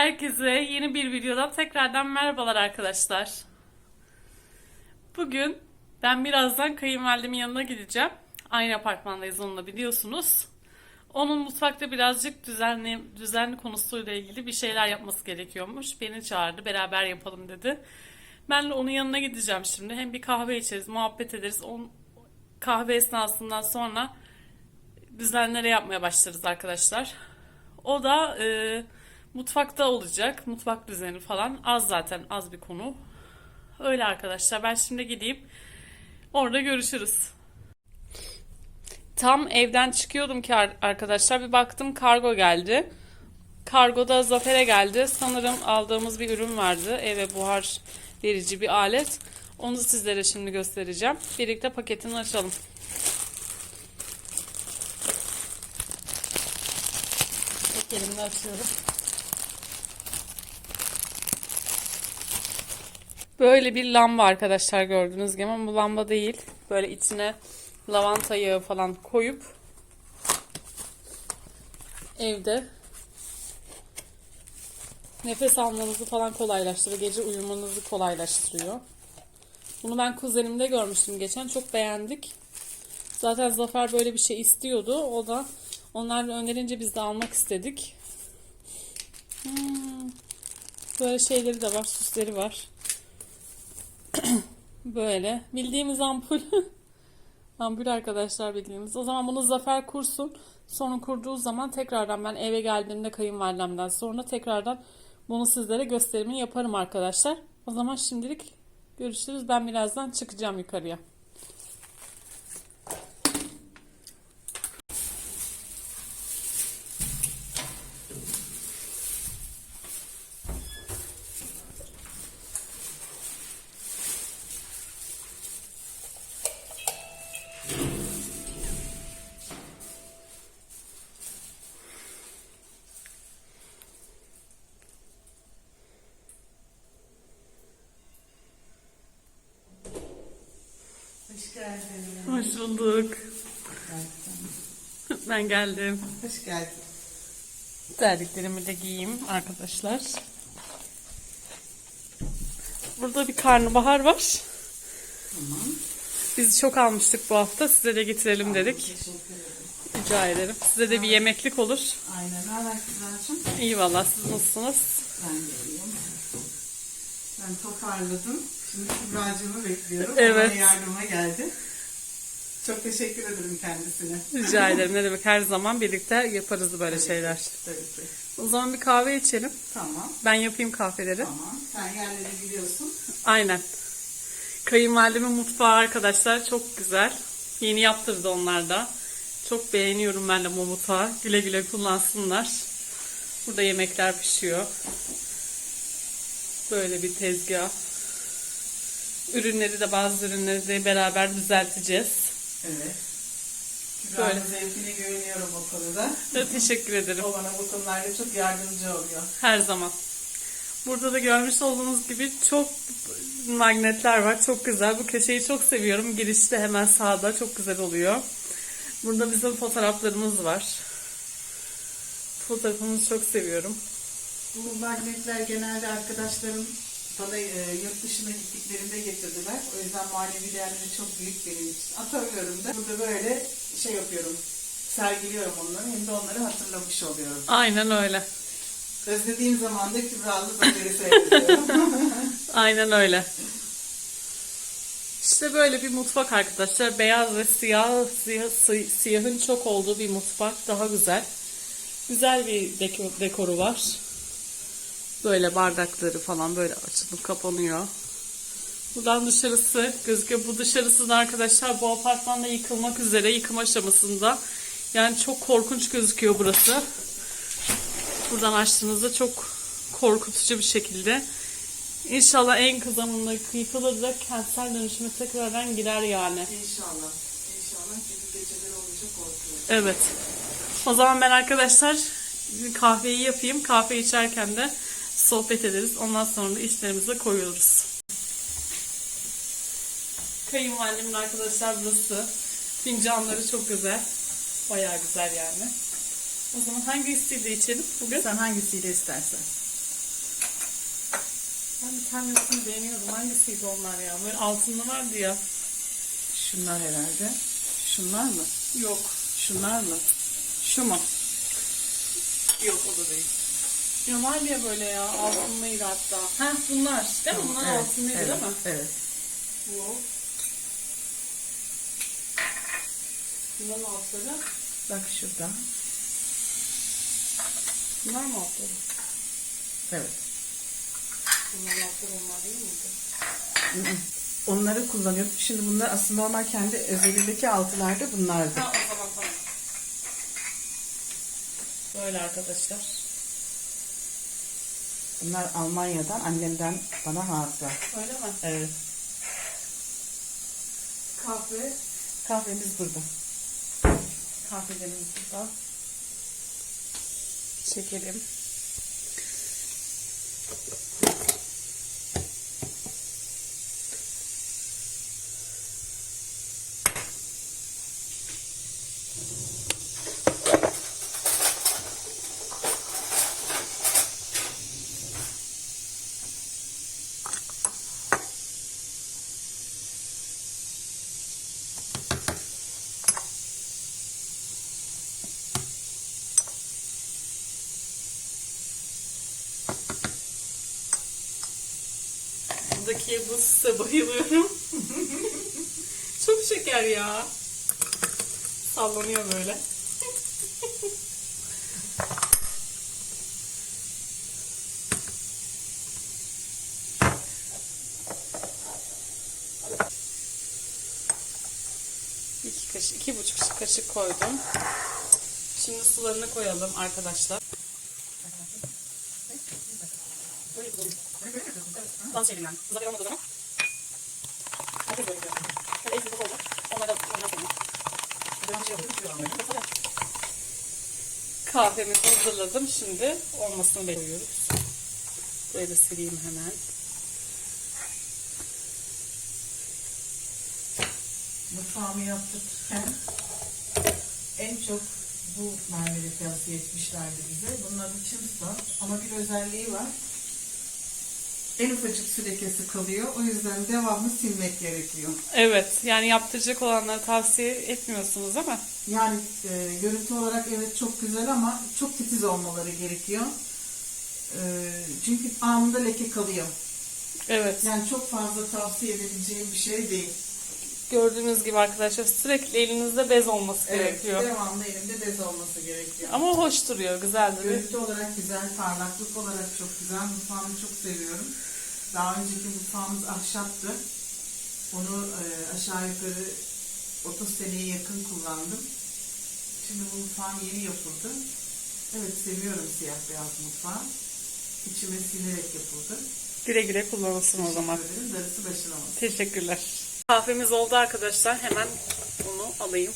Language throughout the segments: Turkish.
Herkese yeni bir videodan tekrardan merhabalar arkadaşlar. Bugün ben birazdan kayınvalidemin yanına gideceğim. Aynı apartmandayız onunla biliyorsunuz. Onun mutfakta birazcık düzenli, düzenli konusuyla ilgili bir şeyler yapması gerekiyormuş. Beni çağırdı, beraber yapalım dedi. Ben de onun yanına gideceğim şimdi. Hem bir kahve içeriz, muhabbet ederiz. Onun kahve esnasından sonra düzenleri yapmaya başlarız arkadaşlar. O da e, mutfakta olacak. Mutfak düzeni falan. Az zaten az bir konu. Öyle arkadaşlar. Ben şimdi gideyim. Orada görüşürüz. Tam evden çıkıyordum ki ar- arkadaşlar bir baktım kargo geldi. Kargoda Zafer'e geldi. Sanırım aldığımız bir ürün vardı. Eve buhar verici bir alet. Onu sizlere şimdi göstereceğim. Birlikte paketini açalım. Tek elimle açıyorum. Böyle bir lamba arkadaşlar gördüğünüz gibi ama bu lamba değil. Böyle içine lavanta yağı falan koyup evde nefes almanızı falan kolaylaştırıyor. Gece uyumanızı kolaylaştırıyor. Bunu ben kuzenimde görmüştüm geçen. Çok beğendik. Zaten Zafer böyle bir şey istiyordu. O da onlar da önerince biz de almak istedik. Hmm. Böyle şeyleri de var. Süsleri var. Böyle. Bildiğimiz ampul. ampul arkadaşlar bildiğimiz. O zaman bunu Zafer kursun. Sonra kurduğu zaman tekrardan ben eve geldiğimde kayınvalidemden sonra tekrardan bunu sizlere gösterimini yaparım arkadaşlar. O zaman şimdilik görüşürüz. Ben birazdan çıkacağım yukarıya. Bulduk. Ben geldim. Hoş geldin. Terliklerimi de giyeyim arkadaşlar. Burada bir karnabahar var. Tamam. Biz çok almıştık bu hafta. Size de getirelim dedik. Rica ederim. Size de bir yemeklik olur. Aynen. Ne haber Kübra'cığım? İyi valla siz nasılsınız? Ben de iyiyim. Ben toparladım. Şimdi Kübra'cığımı bekliyorum. Evet. Bana yardıma geldi. Çok teşekkür ederim kendisine. Rica ederim. Ne demek her zaman birlikte yaparız böyle şeyler. Tabii ki. O zaman bir kahve içelim. Tamam. Ben yapayım kahveleri. Tamam. Sen yerleri biliyorsun. Aynen. Kayınvalidemin mutfağı arkadaşlar çok güzel. Yeni yaptırdı onlar da. Çok beğeniyorum ben de bu mutfağı. Güle güle kullansınlar. Burada yemekler pişiyor. Böyle bir tezgah. Ürünleri de bazı ürünleri de beraber düzelteceğiz. Evet. Kübra'nın Böyle. zevkine güveniyorum o konuda. Teşekkür ederim. O bana bu konularda çok yardımcı oluyor. Her zaman. Burada da görmüş olduğunuz gibi çok magnetler var. Çok güzel. Bu köşeyi çok seviyorum. Girişte hemen sağda çok güzel oluyor. Burada bizim fotoğraflarımız var. Fotoğrafımızı çok seviyorum. Bu magnetler genelde arkadaşlarım bana e, yurt dışına gittiklerinde getirdiler. O yüzden manevi değerleri çok büyük benim için. Atamıyorum da. Burada böyle şey yapıyorum. Sergiliyorum onları. Hem de onları hatırlamış oluyorum. Aynen öyle. Özlediğim zaman da Kübra'lı Zafer'i seyrediyorum. Aynen öyle. İşte böyle bir mutfak arkadaşlar. Beyaz ve siyah, siyah siyahın çok olduğu bir mutfak. Daha güzel. Güzel bir deko- dekoru var. Böyle bardakları falan böyle açılıp kapanıyor. Buradan dışarısı gözüküyor. Bu dışarısı da arkadaşlar bu apartmanda yıkılmak üzere yıkım aşamasında. Yani çok korkunç gözüküyor burası. Buradan açtığınızda çok korkutucu bir şekilde. İnşallah en kısa zamanda yıkılır da kentsel dönüşüme tekrardan girer yani. İnşallah. İnşallah. Çünkü geceleri olunca korkuyorum. Evet. O zaman ben arkadaşlar kahveyi yapayım. Kahve içerken de sohbet ederiz. Ondan sonra da işlerimize koyuyoruz. Kayınvalidemin arkadaşlar burası. Fincanları çok güzel. Bayağı güzel yani. O zaman hangi isteğiyle içelim bugün? Sen hangisiyle istersen. Ben bir tanesini beğeniyordum. Hangisiydi onlar ya? Böyle altınlı vardı ya. Şunlar herhalde. Şunlar mı? Yok. Şunlar mı? Şu mu? Yok o da değil. Ya var ya böyle ya altınlıydı hatta. Ha bunlar değil mi? Bunlar Evet, altınlıydı evet, değil mi? Evet. Bu. Bunların altları. Bak şurada. Bunlar mı altları? Evet. Bunların altları onlar değil miydi? Onları kullanıyorduk. Şimdi bunlar aslında normal kendi özelindeki altılarda bunlardı. Ha o zaman tamam. Böyle arkadaşlar. Bunlar Almanya'dan annemden bana hatıra. Öyle mi? Evet. Kahve. Kahvemiz burada. Kahvelerimiz burada. Çekelim. Bu size bayılıyorum. Çok şeker ya. Sallanıyor böyle. İki kaşık, iki buçuk kaşık koydum. Şimdi sularını koyalım arkadaşlar. Dans şeyinden. Zafer olmadığı zaman. Herkes böyle yapıyor. Böyle el sıkıntı oldu. Onlar da ondan sonra. Kahvemi hazırladım. Şimdi olmasını bekliyoruz. Burayı da sileyim hemen. Mutfağımı yaptırırken en çok bu mermeri tavsiye etmişlerdi bize. Bunun adı Chimstone ama bir özelliği var. En ufacık su lekesi kalıyor. O yüzden devamlı silmek gerekiyor. Evet. Yani yaptıracak olanları tavsiye etmiyorsunuz ama. Yani e, görüntü olarak evet çok güzel ama çok titiz olmaları gerekiyor. E, çünkü anında leke kalıyor. Evet. Yani çok fazla tavsiye edebileceğim bir şey değil. Gördüğünüz gibi arkadaşlar sürekli elinizde bez olması Evet, gerekiyor. devamlı elimde bez olması gerekiyor. Ama hoş duruyor. Güzel duruyor. Görüntü olarak güzel, parlaklık olarak çok güzel. Mutfağımı çok seviyorum. Daha önceki mutfağımız ahşaptı. Onu e, aşağı yukarı 30 seneye yakın kullandım. Şimdi bu mutfağım yeni yapıldı. Evet seviyorum siyah beyaz mutfağı. İçime silerek yapıldı. Güle güle kullanılsın o zaman. Ederim. Darısı başına olsun. Teşekkürler. Kahvemiz oldu arkadaşlar. Hemen bunu alayım.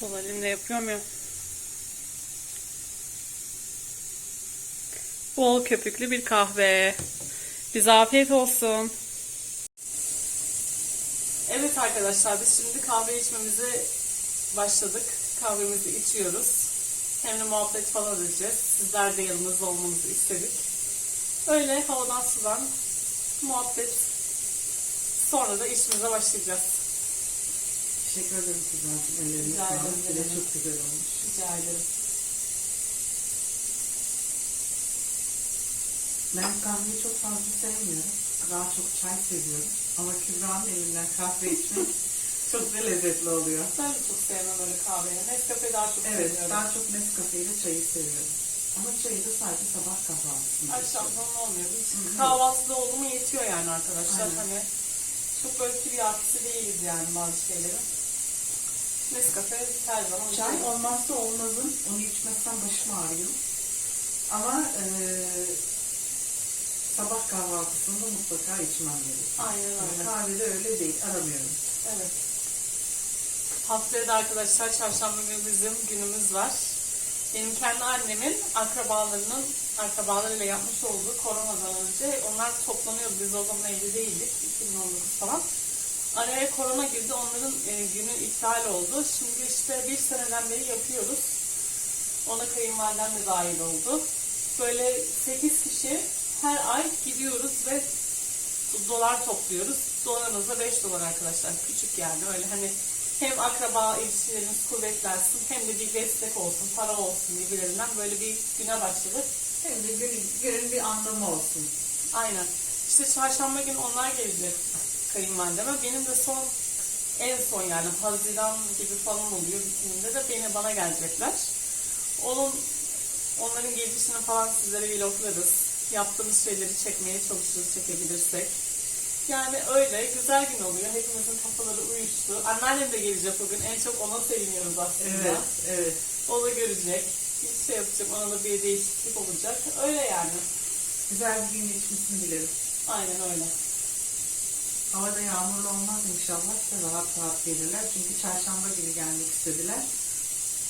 Sol elimle yapıyor muyum? Bol köpüklü bir kahve. Bize afiyet olsun. Evet arkadaşlar biz şimdi kahve içmemize başladık. Kahvemizi içiyoruz. Hem de muhabbet falan edeceğiz. Sizler de yanımızda olmanızı istedik. Öyle havadan sudan muhabbet. Sonra da işimize başlayacağız. Teşekkür ederim kızlar. Ellerine Rica sağlık. Bir de çok güzel olmuş. Rica ederim. Ben kahveyi çok fazla sevmiyorum. Daha çok çay seviyorum. Ama Kübra'nın elinden kahve içmek çok da lezzetli oluyor. Ben de çok sevmem öyle kahveyi. Nescafe daha çok Evet, seviyorum. daha çok Nescafe ile çayı seviyorum. Ama çayı da sadece sabah kahvaltısında. Akşam falan olmuyor. Hiç kahvaltıda oldu mu yetiyor yani arkadaşlar. Aynen. Hani çok böyle tiryakisi değiliz yani bazı şeylerin. Nescafe her zaman Çay olmazsa olmazım. Onu içmekten başım ağrıyor. Ama eee sabah kahvaltısında mutlaka içmem gerekiyor. Aynen öyle. Kahvede öyle değil, aramıyorum. Evet. Haftaya da arkadaşlar çarşamba günü bizim günümüz var. Benim kendi annemin akrabalarının akrabalarıyla yapmış olduğu koronadan önce onlar toplanıyordu. Biz o zaman evli değildik. 2019 falan. araya korona girdi. Onların e, günü iptal oldu. Şimdi işte bir seneden beri yapıyoruz. Ona kayınvalidem de dahil oldu. Böyle 8 kişi her ay gidiyoruz ve dolar topluyoruz. Dolarımız da 5 dolar arkadaşlar. Küçük yani öyle hani hem akraba ilişkilerimiz kuvvetlensin hem de bir destek olsun, para olsun birbirlerinden böyle bir güne başladık. Hem de günün, günün bir anlamı olsun. Aynen. İşte çarşamba günü onlar gelecek kayınvalideme. Benim de son en son yani Haziran gibi falan oluyor bitiminde de beni bana gelecekler. Onun onların gelişini falan sizlere vloglarız. Yaptığımız şeyleri çekmeye çalışırız çekebilirsek. Yani öyle güzel gün oluyor. Hepimizin kafaları uyuştu. Anneannem de gelecek bugün. En çok ona seviniyoruz aslında. Evet, evet. O da görecek. Bir şey yapacak. Ona da bir değişiklik olacak. Öyle yani. Güzel bir gün geçmesini dilerim. Aynen öyle. Havada yağmurlu olmaz inşallah da rahat rahat gelirler. Çünkü çarşamba günü gelmek istediler.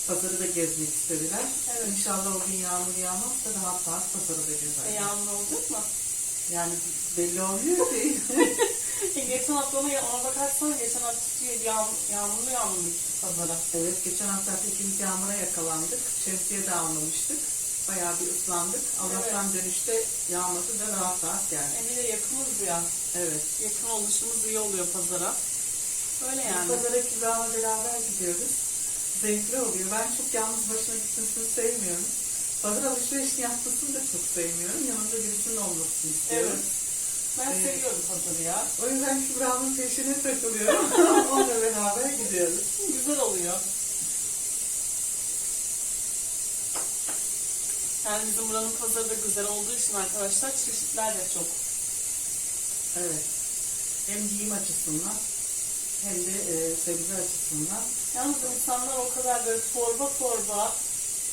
Pazarı da gezmek istediler. Evet. İnşallah o gün yağmur yağmaz da rahat rahat pazarı da E, gezerler. yağmur olacak mı? Yani belli olmuyor ki. E, geçen hafta ona, ona bakarsan geçen hafta yağmur, yağmurlu yağmurlu gittik pazara. evet geçen hafta ikimiz yağmura yakalandık. Şemsiye de almamıştık. Bayağı bir ıslandık. Allah'tan dönüşte yağmadı da rahat rahat geldi. E bir de yakınız ya. Evet. Yakın oluşumuz iyi oluyor pazara. Öyle Biz yani. Pazara Kübra'la beraber gidiyoruz. Zevkli oluyor. Ben çok yalnız başına gitmesini sevmiyorum. Pazar alışverişini yapmasını da çok sevmiyorum. Yanında birisinin olmasını istiyorum. Evet. Ben Evet. seviyorum pazarı ya. O yüzden Kübra'nın peşine takılıyorum. Onunla beraber gidiyoruz. Güzel oluyor. Yani bizim buranın pazarı da güzel olduğu için arkadaşlar çeşitler de çok. Evet. Hem giyim açısından hem de e, sebze açısından. Yalnız insanlar o kadar böyle torba torba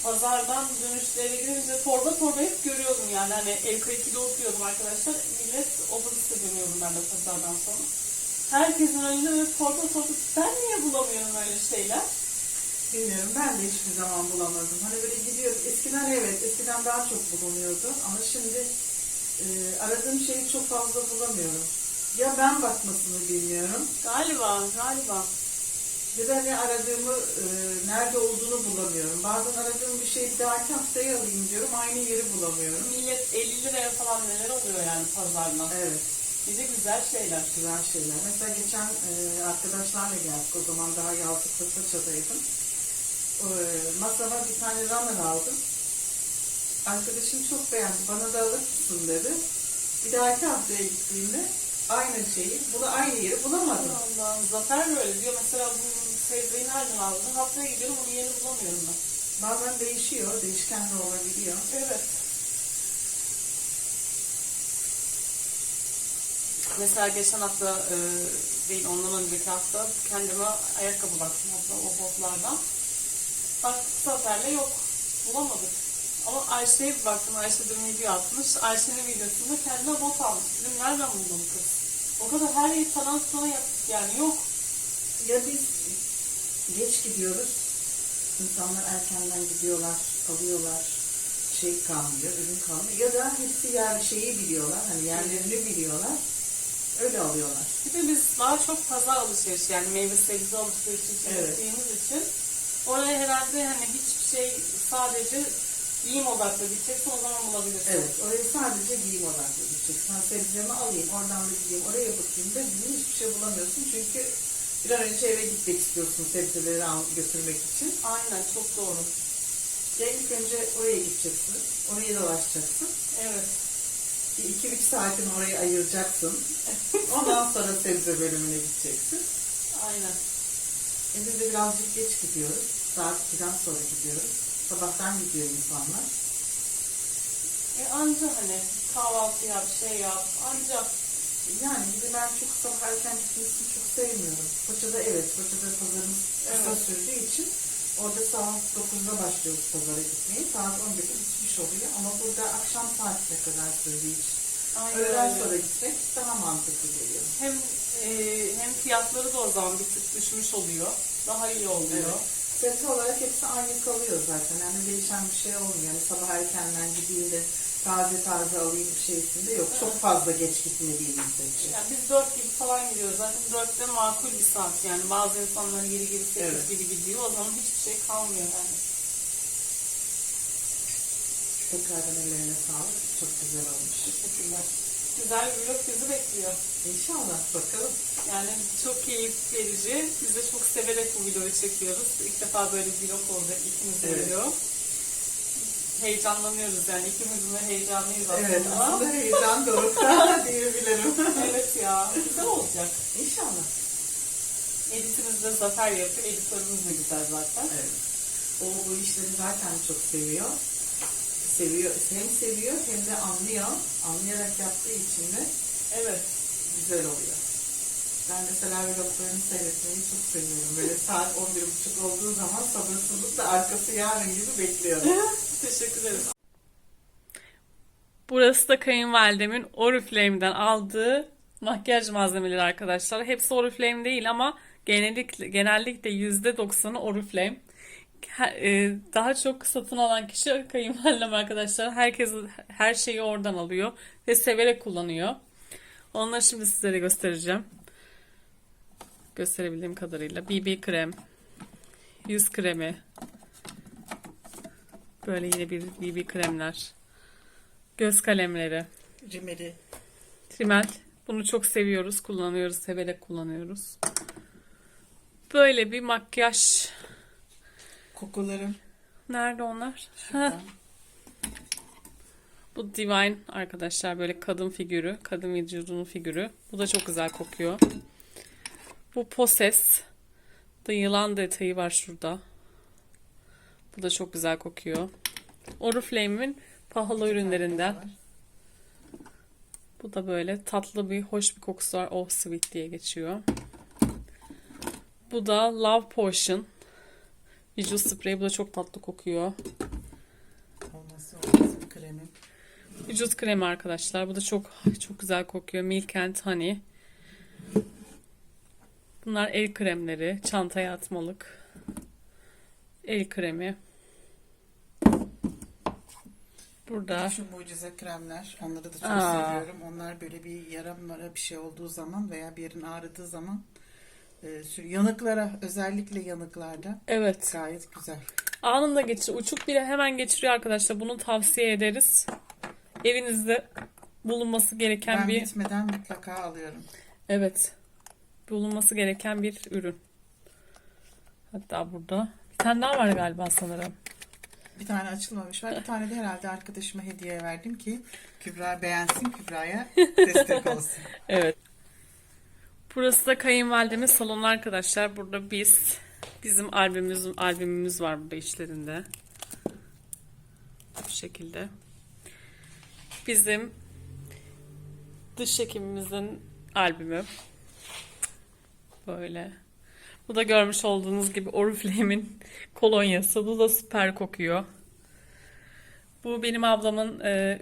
pazardan dönüşlere girince torba torba hep görüyordum yani hani el 2'de okuyordum arkadaşlar. Millet otobüste dönüyorum ben de pazardan sonra. Herkesin önünde böyle torba torba ben niye bulamıyorum öyle şeyler? Bilmiyorum ben de hiçbir zaman bulamadım. Hani böyle gidiyoruz. Eskiden evet, eskiden daha çok bulunuyordu. Ama şimdi e, aradığım şeyi çok fazla bulamıyorum. Ya ben bakmasını bilmiyorum Galiba galiba. Ya da ne aradığımı, e, nerede olduğunu bulamıyorum. Bazen aradığım bir şeyi bir dahaki haftaya alayım diyorum. Aynı yeri bulamıyorum. Millet 50 liraya falan neler oluyor yani pazardan. Evet, Bir de güzel şeyler. güzel şeyler. Mesela geçen e, arkadaşlarla geldik. O zaman daha yazlıkta Paça'daydım. E, masama bir tane ramen aldım. Arkadaşım çok beğendi. Bana da alır mısın dedi. Bir dahaki haftaya gittiğimde aynı şeyi, bunu aynı yeri bulamadım. Allah Zafer böyle diyor mesela bu sebzeyi nereden aldın? Haftaya gidiyorum onu yerini bulamıyorum ben. Bazen değişiyor, değişken de olabiliyor. Evet. Mesela geçen hafta e, değil ondan önceki hafta kendime ayakkabı baktım hatta o botlardan. Baktık Zafer'le yok. Bulamadık. Ama Ayşe'ye bir baktım. Ayşe dün video atmış. Ayşe'nin videosunda kendine bot almış. Dedim nereden buldun kız? O kadar her yeri taran sana yaptık yani yok. Ya biz geç gidiyoruz, insanlar erkenden gidiyorlar, alıyorlar, şey kalmıyor, ürün kalmıyor. Ya da hepsi yer şeyi biliyorlar, hani yerlerini biliyorlar, öyle alıyorlar. Bir de biz daha çok pazar alışverişi yani meyve sebze alışverişi için Evet. için oraya herhalde hani hiçbir şey sadece giyim odaklı gideceksin o zaman bulabilirsin. Evet, oraya sadece giyim odaklı gideceksin. Ben sebzemi alayım, oradan da gideyim, oraya bakayım da hiçbir şey bulamıyorsun. Çünkü bir an önce eve gitmek istiyorsun sebzeleri al, götürmek için. Aynen çok doğru. Ya ilk önce oraya gideceksin, orayı dolaşacaksın. Evet. Bir iki üç saatini oraya ayıracaksın. Ondan sonra sebze bölümüne gideceksin. Aynen. E biz de birazcık geç gidiyoruz. Saat 2'den sonra gidiyoruz. Sabahtan gidiyor insanlar. E anca hani kahvaltı yap, şey yap, anca. Yani bir de ben çok sabah erken gitmesini çok sevmiyorum. Foça'da evet, Foça'da pazarımız kısa Evet. sürdüğü için orada saat 9'da başlıyoruz pazara gitmeye. Saat 11'de bitmiş oluyor ama burada akşam saatine kadar sürdüğü için. Aynen Öğleden öyle. sonra gitmek daha mantıklı geliyor. Hem e, hem fiyatları da o zaman bir tık düşmüş oluyor. Daha iyi oluyor. Evet. Sebze olarak hepsi aynı kalıyor zaten. Yani değişen bir şey olmuyor. Yani sabah erkenden gideyim de taze taze alayım şeysinde yok. Çok fazla geç gitmediğim müddetçe. Yani biz 4 gibi falan gidiyoruz. Zaten 4'te makul bir saat yani. Bazı insanlar 7 gibi 8 Evet. gibi gidiyor. O zaman hiçbir şey kalmıyor yani. Tekrardan ellerine sağlık. Çok güzel olmuş. Teşekkürler. Güzel bir vlog bizi bekliyor. İnşallah bakalım. Yani çok keyif verici. Biz de çok severek bu videoyu çekiyoruz. İlk defa böyle bir vlog olacak ikimiz Evet. video. Heyecanlanıyoruz yani. İkimiz de heyecanlıyız aslında. Evet aslında heyecan dorukta diyebilirim. evet ya. Güzel olacak. İnşallah. Editimizi de Zafer yapıyor. Editörümüz de güzel zaten. Evet. O bu işleri zaten çok seviyor. Seviyor, hem seviyor hem de anlıyor. Anlayarak yaptığı için de Evet. güzel oluyor. Ben mesela vloglarını seyretmeyi çok seviyorum. Böyle saat 11.30 olduğu zaman sabırsızlıkla arkası yarın gibi bekliyorum. Teşekkür ederiz. Burası da kayınvalidemin Oriflame'den aldığı makyaj malzemeleri arkadaşlar. Hepsi Oriflame değil ama genellikle genellikle %90'ı Oriflame. E, Daha çok satın alan kişi kayınvalidem arkadaşlar. Herkes her şeyi oradan alıyor ve severek kullanıyor. Onları şimdi sizlere göstereceğim. Gösterebildiğim kadarıyla. BB krem, yüz kremi, Böyle yine bir BB kremler. Göz kalemleri. Rimeli Trimel. Bunu çok seviyoruz. Kullanıyoruz. Severek kullanıyoruz. Böyle bir makyaj. Kokularım. Nerede onlar? Bu Divine arkadaşlar. Böyle kadın figürü. Kadın vücudunun figürü. Bu da çok güzel kokuyor. Bu Poses. Da yılan detayı var şurada. Bu da çok güzel kokuyor. Oriflame'in pahalı ürünlerinden. Bu da böyle tatlı bir, hoş bir kokusu var. Oh Sweet diye geçiyor. Bu da Love Potion. Vücut spreyi. Bu da çok tatlı kokuyor. Olması olmaz bir kremim. Vücut kremi arkadaşlar. Bu da çok çok güzel kokuyor. Milk and Honey. Bunlar el kremleri. Çantaya atmalık. El kremi. Burada Şu mucize kremler. Onları da çok Aa. seviyorum. Onlar böyle bir yara mara bir şey olduğu zaman veya bir yerin ağrıdığı zaman yanıklara özellikle yanıklarda evet. gayet güzel. Anında geçir. Uçuk bile hemen geçiriyor arkadaşlar. Bunu tavsiye ederiz. Evinizde bulunması gereken Ben bir bitmeden mutlaka alıyorum. evet. Bulunması gereken bir ürün. Hatta burada bir tane daha var galiba sanırım. Bir tane açılmamış var. Bir tane de herhalde arkadaşıma hediye verdim ki Kübra beğensin, Kübra'ya destek olsun. Evet. Burası da kayınvalidemin salonu arkadaşlar. Burada biz bizim albümümüz albümümüz var burada içlerinde. Bu şekilde. Bizim dış çekimimizin albümü. Böyle. Bu da görmüş olduğunuz gibi Oriflame'in kolonyası. Bu da süper kokuyor. Bu benim ablamın e,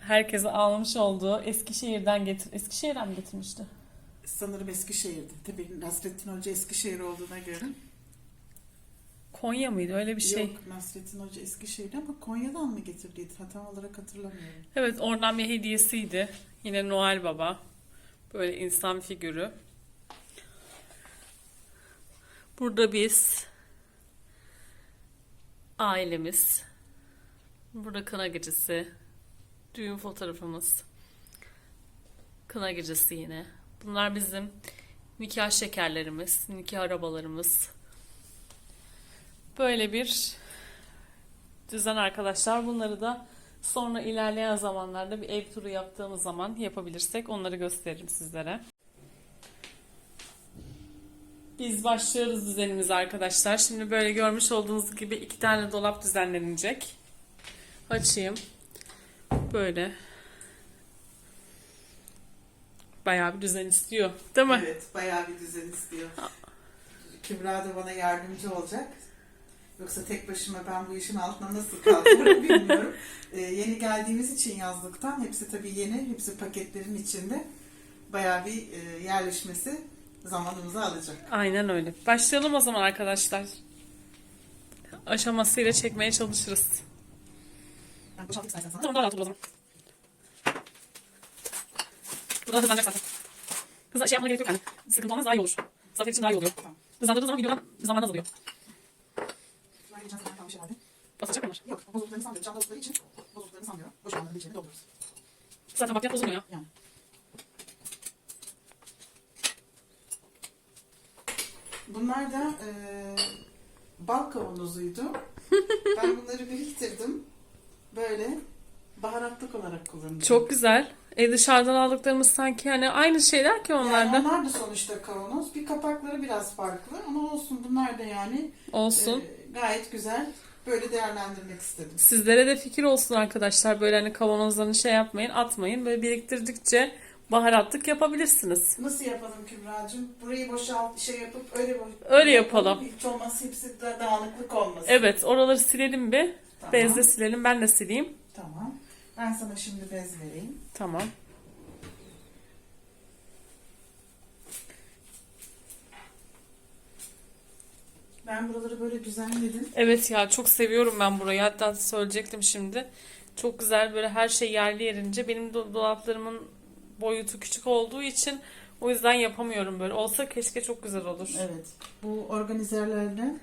herkese almış olduğu Eskişehir'den getir Eskişehir'den mi getirmişti? Sanırım Eskişehir'de. Tabii Nasrettin Hoca Eskişehir olduğuna göre. Konya mıydı? Öyle bir şey. Yok Nasrettin Hoca Eskişehir'de ama Konya'dan mı getirdiydi? Tam olarak hatırlamıyorum. Evet oradan bir hediyesiydi. Yine Noel Baba. Böyle insan figürü. Burada biz ailemiz. Burada kına gecesi. Düğün fotoğrafımız. Kına gecesi yine. Bunlar bizim nikah şekerlerimiz, nikah arabalarımız. Böyle bir düzen arkadaşlar. Bunları da sonra ilerleyen zamanlarda bir ev turu yaptığımız zaman yapabilirsek onları gösteririm sizlere. Biz başlıyoruz düzenimize arkadaşlar. Şimdi böyle görmüş olduğunuz gibi iki tane dolap düzenlenecek. Açayım. Böyle. Bayağı bir düzen istiyor. Değil mi? Evet, bayağı bir düzen istiyor. Kübra da bana yardımcı olacak. Yoksa tek başıma ben bu işin altına nasıl kalkarım bilmiyorum. Ee, yeni geldiğimiz için yazlıktan hepsi tabii yeni, hepsi paketlerin içinde. Bayağı bir e, yerleşmesi zamanımızı alacak. Aynen öyle. Başlayalım o zaman arkadaşlar. Aşamasıyla çekmeye çalışırız. Tamam daha rahat olur o zaman. Hızlan hızlanacak zaten. Hızla şey yapmana gerek yok yani. Sıkıntı olmaz daha iyi olur. Zafer için daha iyi oluyor. Hızlandırdığı zaman videodan zaman azalıyor. Şunlar geçen sene kalmış herhalde. Basacak onlar. Yok, bozulduklarını sanmıyorum. Çanta oldukları için bozulduklarını sanmıyorum. Boş olanların içine doldururuz. Zaten bakliyat bozulmuyor ya. Yani. Bunlar da eee bal kavanozuydu. ben bunları biriktirdim. Böyle baharatlık olarak kullanıyorum. Çok güzel. E dışarıdan aldıklarımız sanki hani aynı şeyler ki onlar Yani da. onlar da sonuçta kavanoz. Bir kapakları biraz farklı ama olsun bunlar da yani Olsun. eee, gayet güzel. Böyle değerlendirmek istedim. Sizlere de fikir olsun arkadaşlar. Böyle hani kavanozlarını şey yapmayın, atmayın. Böyle biriktirdikçe baharatlık yapabilirsiniz. Nasıl yapalım Kübra'cığım? Burayı boşalt, şey yapıp öyle boş... Öyle yapalım. Hiç olmazsa hepsi de dağınıklık olmasın. Evet, oraları silelim bir. Tamam. Bezle silelim. Ben de sileyim. Tamam. Ben sana şimdi bez vereyim. Tamam. Ben buraları böyle düzenledim. Evet ya çok seviyorum ben burayı. Hatta söyleyecektim şimdi. Çok güzel böyle her şey yerli yerince. Benim do- dolaplarımın boyutu küçük olduğu için o yüzden yapamıyorum böyle. Olsa keşke çok güzel olur. Evet. Bu organizerlerden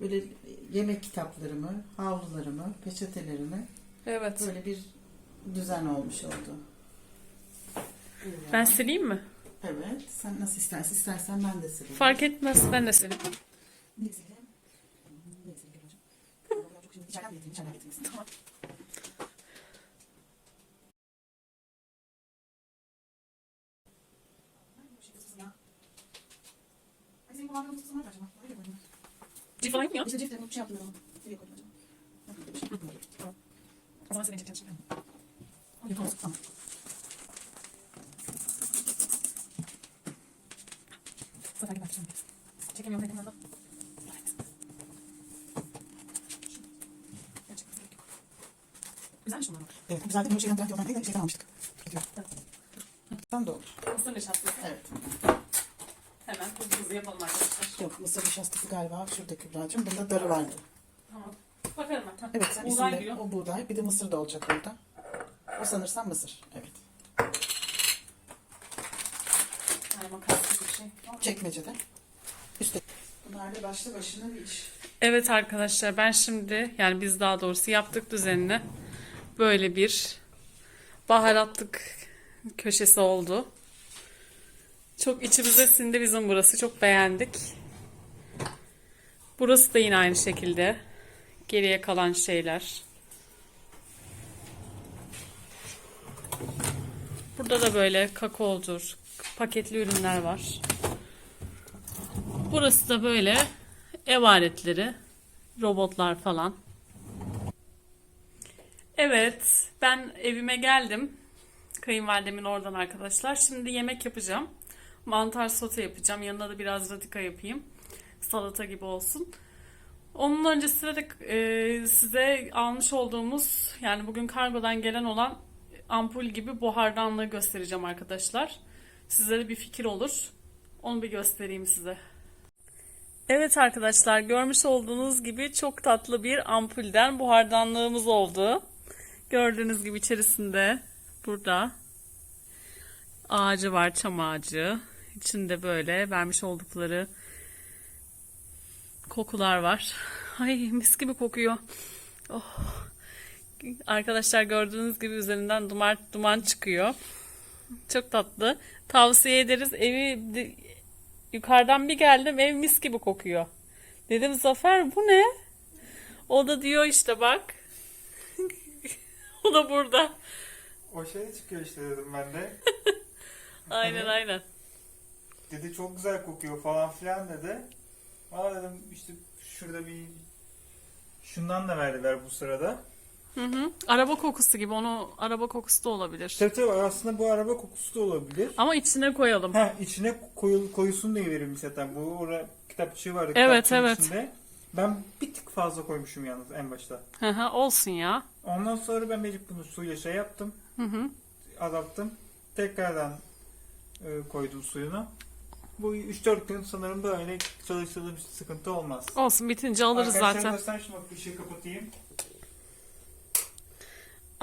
böyle yemek kitaplarımı, havlularımı, peçetelerimi Evet. böyle bir düzen olmuş oldu. Ben sileyim mi? Evet. Sen nasıl istersen. istersen ben de sileyim. Fark etmez. Ben de sileyim. Ne sileyim? Ne sileyim hocam? Çok şimdi içeriden getireyim, içeriden getireyim. Tamam. Senin kullandığın kutusu nerede acaba? Cip falan yok mu ya? İşte cifte şey yaptım ben onu. Nereye koydum acaba? O zaman sileyim şimdi. Yapalım. Tamam. Zaten bakacağım. Çekemiyorum ekrandan. Güzelmiş bunlar. Evet. Güzel değil mi? Şeyden Trendyol'dan değil de şeyden almıştık. Tam da. Mısır nişastası. Evet. Hemen hızlı hızlı yapalım arkadaşlar. Yok mısır nişastası galiba şurada Kübra'cığım. Bunda darı vardı. Tamam. Bakarım ben. Evet sen Buğday isimde diyor. o buğday. Bir de mısır da olacak orada. O sanırsam mısır. Evet. Gibi bir şey. Çekmecede. Üstte. Bunlar da başlı başına bir iş. Evet arkadaşlar ben şimdi yani biz daha doğrusu yaptık düzenini. Böyle bir baharatlık köşesi oldu. Çok içimize sindi bizim burası. Çok beğendik. Burası da yine aynı şekilde. Geriye kalan şeyler. Burada da böyle kakaodur, paketli ürünler var. Burası da böyle ev aletleri, robotlar falan. Evet, ben evime geldim. Kayınvalidemin oradan arkadaşlar. Şimdi yemek yapacağım. Mantar sote yapacağım. Yanına da biraz radika yapayım. Salata gibi olsun. Onun öncesinde de e, size almış olduğumuz yani bugün kargodan gelen olan ampul gibi buhardanlığı göstereceğim arkadaşlar. Sizlere bir fikir olur. Onu bir göstereyim size. Evet arkadaşlar görmüş olduğunuz gibi çok tatlı bir ampulden buhardanlığımız oldu. Gördüğünüz gibi içerisinde burada ağacı var çam ağacı. İçinde böyle vermiş oldukları kokular var. Ay mis gibi kokuyor. Oh. Arkadaşlar gördüğünüz gibi üzerinden duman, duman çıkıyor. Çok tatlı. Tavsiye ederiz. Evi yukarıdan bir geldim ev mis gibi kokuyor. Dedim Zafer bu ne? O da diyor işte bak. o da burada. O şey çıkıyor işte dedim ben de. Aynen aynen. Dedi çok güzel kokuyor falan filan dedi. Aa dedim işte şurada bir şundan da verdiler bu sırada. Hı hı. Araba kokusu gibi. Onu araba kokusu da olabilir. Tabii tabii aslında bu araba kokusu da olabilir. Ama içine koyalım. Ha içine koyu, koyusun diye verilmiş zaten. Bu orada kitapçığı vardı. Evet, kitapçığın evet. içinde. Ben bir tık fazla koymuşum yalnız en başta. Hı hı, Olsun ya. Ondan sonra ben mecbur bunu suyla şey yaptım. Hı hı. Azalttım. Tekrardan e, koydum suyunu. Bu 3-4 gün sanırım böyle çalıştığım sıkıntı olmaz. Olsun bitince alırız Arkadaşlar zaten. göster şunu bak ışığı kapatayım.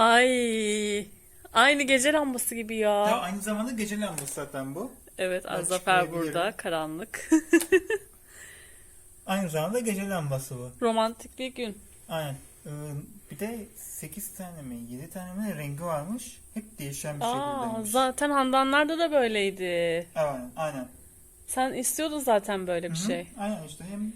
Ay. Aynı gece lambası gibi ya. Ya aynı zamanda gece lambası zaten bu. Evet Ben çıkarabilirim. burada karanlık. Aynı zamanda gece lambası bu. Romantik bir gün. Aynen. Ee, bir de 8 tane mi 7 tane mi rengi varmış. Hep değişen bir Aa, şekildeymiş. zaten Handanlar'da da böyleydi. Aynen. Aynen. Sen istiyordun zaten böyle bir Hı hı. şey. Aynen işte hem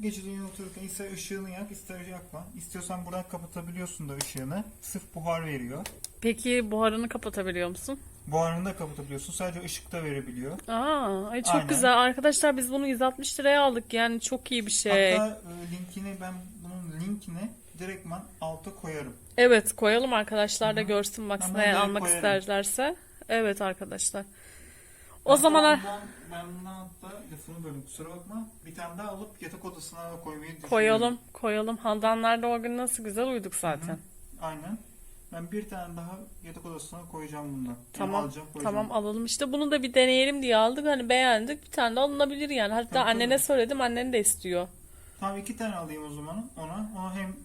geceliğin otururken ister ışığını yak ister yakma. İstiyorsan buradan kapatabiliyorsun da ışığını. Sırf buhar veriyor. Peki buharını kapatabiliyor musun? Buharını da kapatabiliyorsun. Sadece ışıkta verebiliyor. Aa, ay çok Aynen. güzel. Arkadaşlar biz bunu 160 liraya aldık. Yani çok iyi bir şey. Hatta e, linkini ben bunun linkini direktman alta koyarım. Evet koyalım arkadaşlar da görsün baksın eğer almak koyarım. isterlerse. Evet arkadaşlar. O Hatta zaman ondan- ben bundan hatta lafını bölüm kusura bakma. Bir tane daha alıp yatak odasına da koymayı düşünüyorum. koyalım koyalım. Handanlar'da o gün nasıl güzel uyuduk zaten. Aynen. Ben bir tane daha yatak odasına koyacağım bundan. Yani Tamam, alacağım, koyacağım. Tamam alalım işte bunu da bir deneyelim diye aldık. Hani beğendik bir tane de alınabilir yani. Hatta Tabii, annene tabii. söyledim annen de istiyor. Tamam iki tane alayım o zaman ona. Ona hem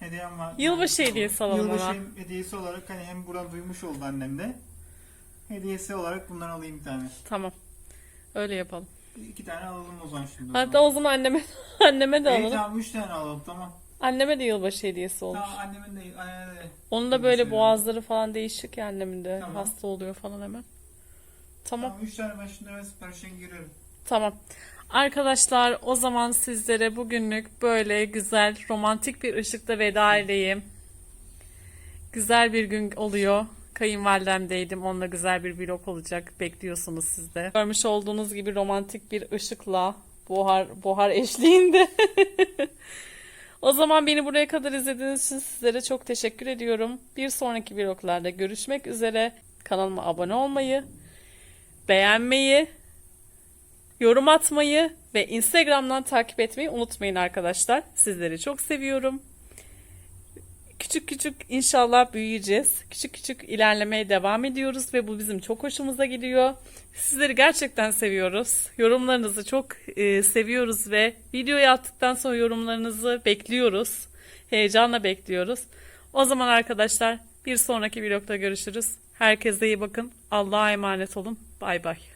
hediyem var. Yılbaşı hediyesi alalım Yılbaşı ona. hem- hediyesi olarak hani hem buradan duymuş oldu annem de. Hediyesi olarak bundan alayım bir tane. Tamam. Öyle yapalım. İki tane alalım o zaman şimdi. Hatta o zaman anneme anneme de İyi, alalım. tamam üç tane alalım tamam. Anneme de yılbaşı hediyesi olur. Tamam annemin de annene de. Onun da böyle boğazları falan değişik ya annemin de. Tamam. Hasta oluyor falan hemen. Tamam. Tamam üç tane ben şimdi hemen siparişe giriyorum. Tamam. Arkadaşlar o zaman sizlere bugünlük böyle güzel romantik bir ışıkta veda edeyim. Güzel bir gün oluyor. Kayınvalidemdeydim. Onunla güzel bir vlog olacak. Bekliyorsunuz siz de. Görmüş olduğunuz gibi romantik bir ışıkla buhar buhar eşliğinde. o zaman beni buraya kadar izlediğiniz için sizlere çok teşekkür ediyorum. Bir sonraki vloglarda görüşmek üzere. Kanalıma abone olmayı, beğenmeyi, yorum atmayı ve Instagram'dan takip etmeyi unutmayın arkadaşlar. Sizleri çok seviyorum. Küçük küçük inşallah büyüyeceğiz. Küçük küçük ilerlemeye devam ediyoruz ve bu bizim çok hoşumuza gidiyor. Sizleri gerçekten seviyoruz. Yorumlarınızı çok e, seviyoruz ve videoyu attıktan sonra yorumlarınızı bekliyoruz. Heyecanla bekliyoruz. O zaman arkadaşlar bir sonraki vlogda görüşürüz. Herkese iyi bakın. Allah'a emanet olun. Bay bay.